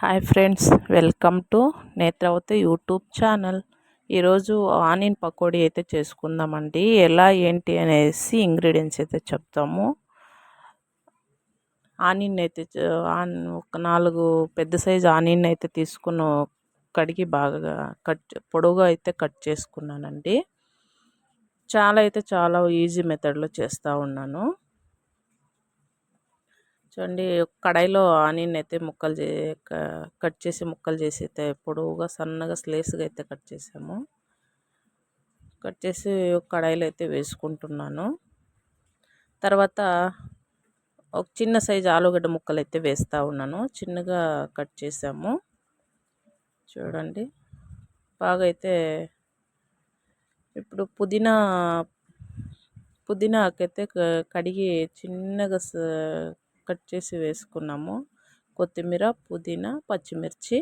Hi friends welcome to Netravati YouTube channel ఈరోజు onion pakodi అయితే చేసుకుందామండి. ఎలా ఏంటి అనేసి ఇంగ్రీడియంట్స్ అయితే చెప్తాము. ఆనియన్ అయితే ఒక నాలుగు పెద్ద సైజు ఆనియన్ అయితే తీసుకుని కడిగి బాగా కట్ పొడవుగా అయితే కట్ చేసుకున్నానండి. చాలా అయితే చాలా ఈజీ మెథడ్లో చేస్తూ ఉన్నాను. చూడండి కడాయిలో ఆనియన్ అయితే ముక్కలు చే కట్ చేసి ముక్కలు చేసి అయితే పొడవుగా సన్నగా స్లేస్గా అయితే కట్ చేసాము. కట్ చేసి కడాయిలో అయితే వేసుకుంటున్నాను. తర్వాత ఒక చిన్న సైజు ఆలుగడ్డ ముక్కలు అయితే వేస్తూ ఉన్నాను. చిన్నగా కట్ చేసాము. చూడండి బాగా అయితే ఇప్పుడు పుదీనా పుదీనాకైతే కడిగి చిన్నగా కట్ చేసి వేసుకున్నాము. కొత్తిమీర పుదీనా పచ్చిమిర్చి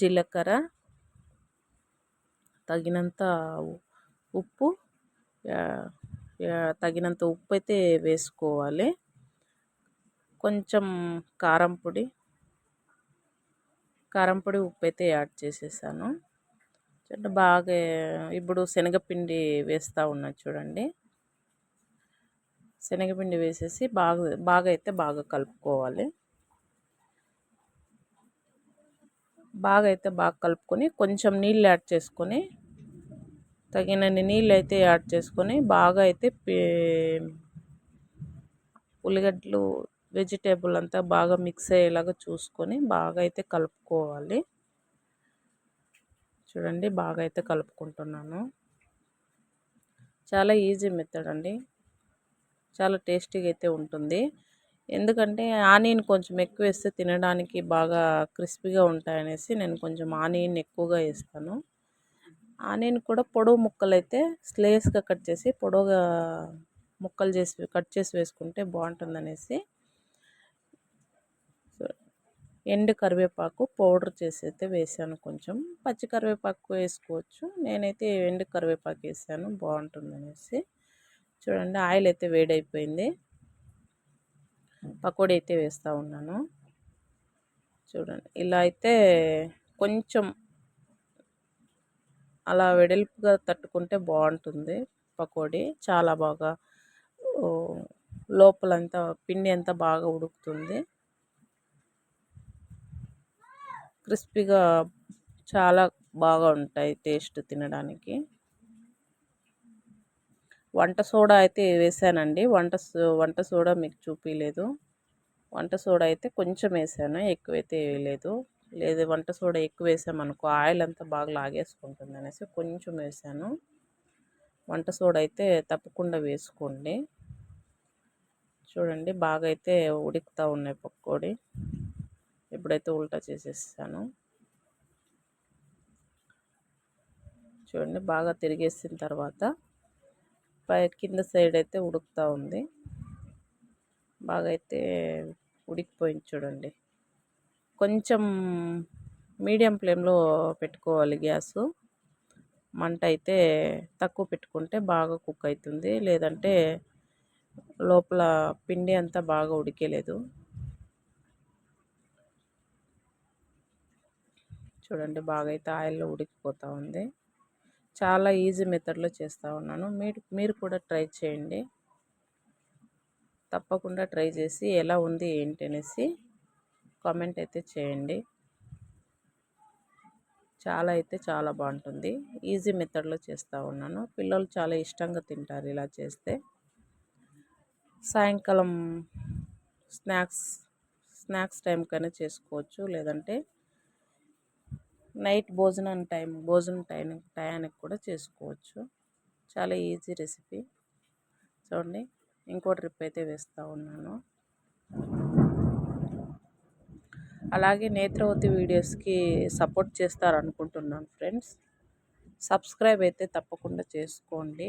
జీలకర్ర తగినంత ఉప్పు తగినంత ఉప్పు అయితే వేసుకోవాలి. కొంచెం కారం పొడి కారం పొడి ఉప్పు అయితే యాడ్ చేసేసాను. బాగా ఇప్పుడు శనగపిండి వేస్తూ ఉన్నా చూడండి. శనగపిండి వేసేసి బాగా బాగా అయితే బాగా కలుపుకోవాలి. బాగా అయితే బాగా కలుపుకొని కొంచెం నీళ్ళు యాడ్ చేసుకొని తగినన్ని నీళ్ళు అయితే యాడ్ చేసుకొని బాగా అయితే ఉల్లిగడ్డలు వెజిటేబుల్ అంతా బాగా మిక్స్ అయ్యేలాగా చూసుకొని బాగా అయితే కలుపుకోవాలి. చూడండి బాగా అయితే కలుపుకుంటున్నాను. చాలా ఈజీ మెథడ్ అండి. చాలా టేస్టీగా అయితే ఉంటుంది. ఎందుకంటే ఆనియన్ కొంచెం ఎక్కువ వేస్తే తినడానికి బాగా క్రిస్పీగా ఉంటాయనేసి నేను కొంచెం ఆనియన్ ఎక్కువగా వేస్తాను. ఆనియన్ కూడా పొడవు ముక్కలు అయితే స్లేస్గా కట్ చేసి పొడవుగా ముక్కలు చేసి కట్ చేసి వేసుకుంటే బాగుంటుందనేసి ఎండు కరివేపాకు పౌడర్ చేసి అయితే వేసాను కొంచెం. పచ్చి కరివేపాకు వేసుకోవచ్చు. నేనైతే ఎండు కరివేపాకు వేసాను. బాగుంటుందనేసి. చూడండి ఆయిల్ అయితే వేడైపోయింది. పకోడీ అయితే వేస్తూ ఉన్నాను. చూడండి ఇలా అయితే కొంచెం అలా వెడల్పుగా తట్టుకుంటే బాగుంటుంది పకోడీ. చాలా బాగా లోపలంతా పిండి అంతా బాగా ఉడుకుతుంది. క్రిస్పీగా చాలా బాగా ఉంటాయి టేస్ట్ తినడానికి. వంట సోడా అయితే వేసానండి. వంట వంట సోడా మీకు చూపించలేదు వంట సోడా అయితే కొంచెం వేసాను ఎక్కువైతే వేయలేదు. లేదు వంట సోడా ఎక్కువ వేసామనుకో ఆయిల్ అంతా బాగా లాగేసుకుంటుంది అనేసి కొంచెం వేసాను. వంట సోడా అయితే తప్పకుండా వేసుకోండి. చూడండి బాగా అయితే ఉడుకుతూ ఉన్నాయి పక్కోడి ఇప్పుడైతే ఉల్టా చేసేసాను చూడండి బాగా తిరిగేసిన తర్వాత పై కింద సైడ్ అయితే ఉడుకుతూ ఉంది. బాగా అయితే ఉడికిపోయింది చూడండి. కొంచెం మీడియం ఫ్లేమ్లో పెట్టుకోవాలి గ్యాసు. మంట అయితే తక్కువ పెట్టుకుంటే బాగా కుక్ అవుతుంది. లేదంటే లోపల పిండి అంతా బాగా ఉడికేలేదు. చూడండి బాగా అయితే ఆయిల్లో ఉడికిపోతూ ఉంది. చాలా ఈజీ మెథడ్లో చేస్తూ ఉన్నాను. మీరు మీరు కూడా ట్రై చేయండి. తప్పకుండా ట్రై చేసి ఎలా ఉంది ఏంటి అనేసి కామెంట్ అయితే చేయండి. చాలా అయితే చాలా బాగుంటుంది. ఈజీ మెథడ్లో చేస్తూ ఉన్నాను. పిల్లలు చాలా ఇష్టంగా తింటారు ఇలా చేస్తే. సాయంకాలం స్నాక్స్ స్నాక్స్ టైంకైనా చేసుకోవచ్చు. లేదంటే నైట్ భోజనం టైం భోజనం టైం టయానికి కూడా చేసుకోవచ్చు. చాలా ఈజీ రెసిపీ. చూడండి ఇంకో ట్రిప్ అయితే వేస్తూ ఉన్నాను. అలాగే నేత్రవతి వీడియోస్కి సపోర్ట్ చేస్తారనుకుంటున్నాను ఫ్రెండ్స్. సబ్స్క్రైబ్ అయితే తప్పకుండా చేసుకోండి.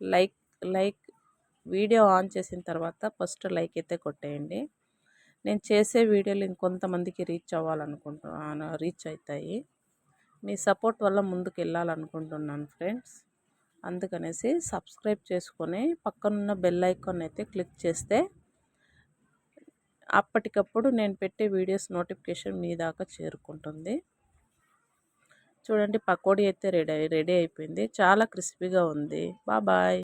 లైక్ లైక్ వీడియో ఆన్ చేసిన తర్వాత ఫస్ట్ లైక్ అయితే కొట్టేయండి. నేను చేసే వీడియోలు ఇంకొంతమందికి రీచ్ అవ్వాలనుకుంటున్నాను రీచ్ అవుతాయి మీ సపోర్ట్ వల్ల ముందుకు వెళ్ళాలనుకుంటున్నాను ఫ్రెండ్స్. అందుకనేసి సబ్స్క్రైబ్ చేసుకొని పక్కనున్న బెల్ ఐకాన్ అయితే క్లిక్ చేస్తే అప్పటికప్పుడు నేను పెట్టే వీడియోస్ నోటిఫికేషన్ మీ దాకా చేరుకుంటుంది. చూడండి పకోడీ అయితే రెడీ రెడీ అయిపోయింది. చాలా క్రిస్పీగా ఉంది. బాబాయ్